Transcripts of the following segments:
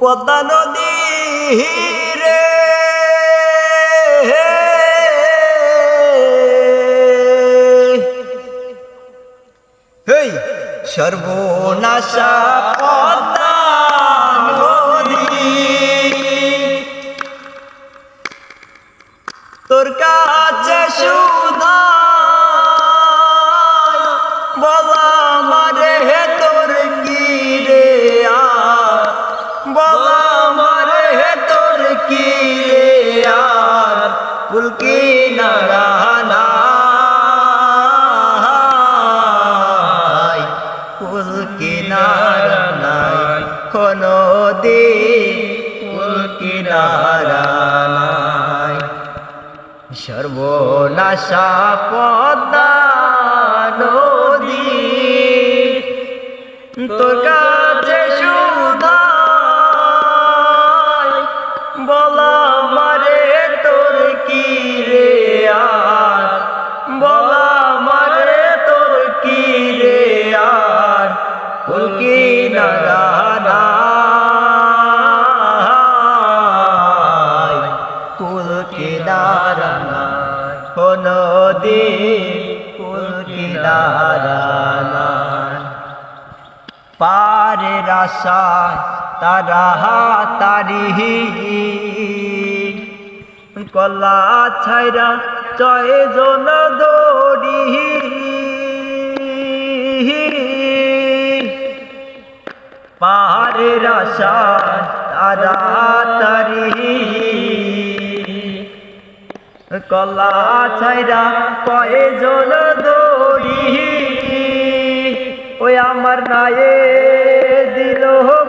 পদ্মা নদী রে সর্বনাশা পদ্মা নদী। তোর কাছে সুধা কোনো ফুলকি নারানাই সর্বনাশা পদ্মা নদী তোর কিনারানায় ও নদী কুল পারে রাশায় তারা তারিহি কলা ছাইরা চয় জন দৌড়ি পাহাড়ে রাশা, তারা তারি কলা ছাইরা কয়জন দৌড়ি। ওই আমার নায়ে দিল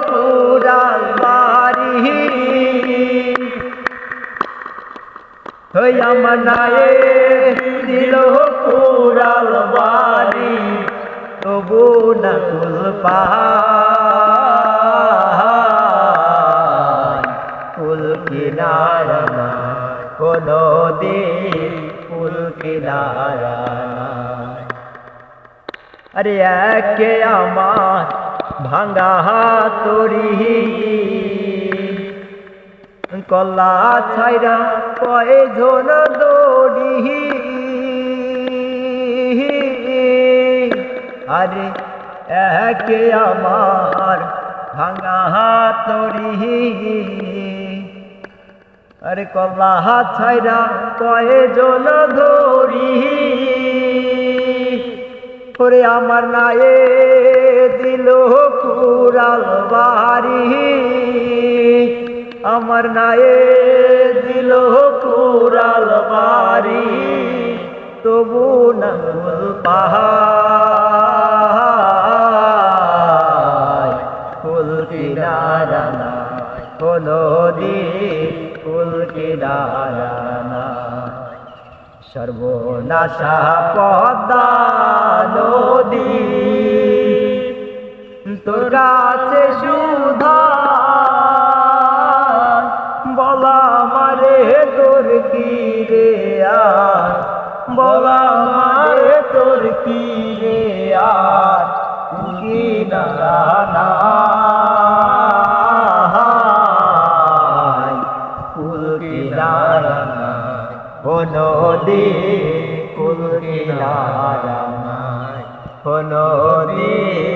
পুরাল বাড়ি। ওই আমার নায়ে দিল পুরাল বাড়ি। তবু না কুল পাহাড় কিনারা না আরে একে আমার ভাঙ্গা তরি। কলা ছাইরা কয়জন দৌড়ি। আরে একে আমার ভাঙ্গা তরি। আরে কলা ছাইরা কয়জন ধরি। ওরে আমার নায়ে দিল কুরাল বাড়ি। আমার নায়ে দিল কুরাল বাড়ি। তবু না কুল পাহাড়। কুল কিনারা না কোনো দিন কুল কিনারা না সর্বনাশা পদ্মা নদী। তোর কাছে বলা মারে তোর কি রে আর? বলা মারে তোর কি রে আর? কি না ও নদী কুল কিনারা নাই কুল কিনারা